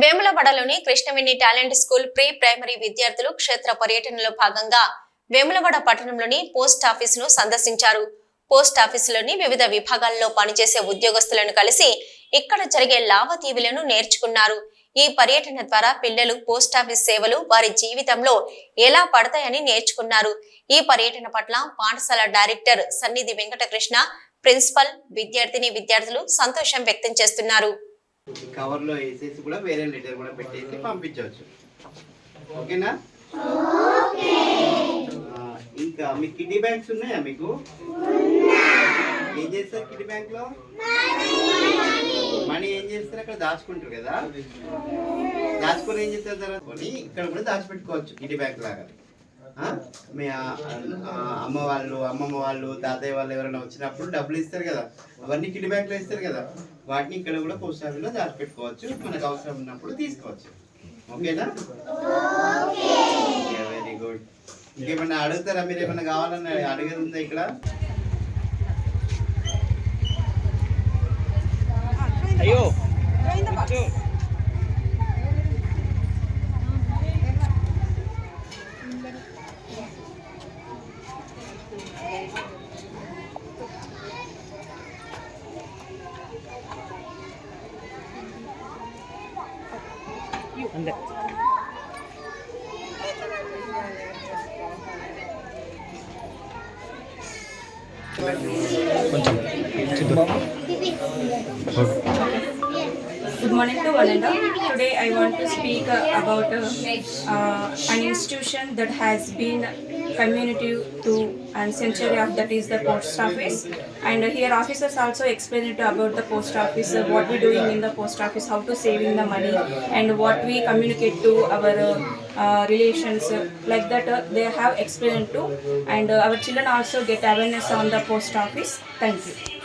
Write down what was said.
వేములవాడలోని Krishnaveni talent school pre primary విద్యార్థులు క్షేత్ర పర్యటనలో భాగంగా వేములవాడ పట్టణంలోని పోస్ట్ ఆఫీసును సందర్శించారు. పోస్ట్ ఆఫీసులోని వివిధ విభాగాల్లో పనిచేసే ఉద్యోగస్తులను కలిసి ఇక్కడ జరిగే లావాదేవీలను నేర్చుకున్నారు. ఈ పర్యటన ద్వారా పిల్లలు పోస్ట్ ఆఫీస్ సేవలు వారి జీవితంలో ఎలా పడతాయని నేర్చుకున్నారు. ఈ పర్యటన పట్ల పాఠశాల డైరెక్టర్ సన్నిధి వెంకటకృష్ణ ప్రిన్సిపల్ విద్యార్థిని విద్యార్థులు సంతోషం వ్యక్తం చేస్తున్నారు. కవర్లో వేసేసి కూడా వేరే లెటర్ కూడా పెట్టేసి పంపించవచ్చు. ఓకేనా? ఇంకా మీ కిడ్నీ బ్యాంక్స్ ఉన్నాయా మీకు? ఏం చేస్తారు కిడ్నీ బ్యాంక్లో మనీ ఏం చేస్తారు? అక్కడ దాచుకుంటారు కదా. దాచుకొని ఏం చేస్తారు తర్వాత? ఇక్కడ కూడా దాచిపెట్టుకోవచ్చు కిడ్నీ బ్యాంక్ లాగా. మీ అమ్మ వాళ్ళు అమ్మమ్మ వాళ్ళు తాతయ్య వాళ్ళు ఎవరైనా వచ్చినప్పుడు డబ్బులు ఇస్తారు కదా. అవన్నీ కిడ్నీ బ్యాంక్లో ఇస్తారు కదా. వాటిని ఇక్కడ కూడా పోస్ట్ ఆఫీస్లో దాచిపెట్టుకోవచ్చు మనకు అవసరం ఉన్నప్పుడు తీసుకోవచ్చు. ఓకేనా? వెరీ గుడ్ ఇంకేమన్నా అడుగుతారా? మీరు ఏమన్నా కావాలని అడిగేది ఉందా ఇక్కడ? 안 돼. 먼저. 뒤돌아. Good morning to one and all. Today I want to speak uh, about uh, uh, an institution that has been community to and century of that is the post office. And uh, here officers also explain it about the post office, uh, what we doing in the post office, how to saving the money, and what we communicate to our uh, uh, relations. uh, like that, uh, they have explained to, and uh, our children also get awareness on the post office. Thank you.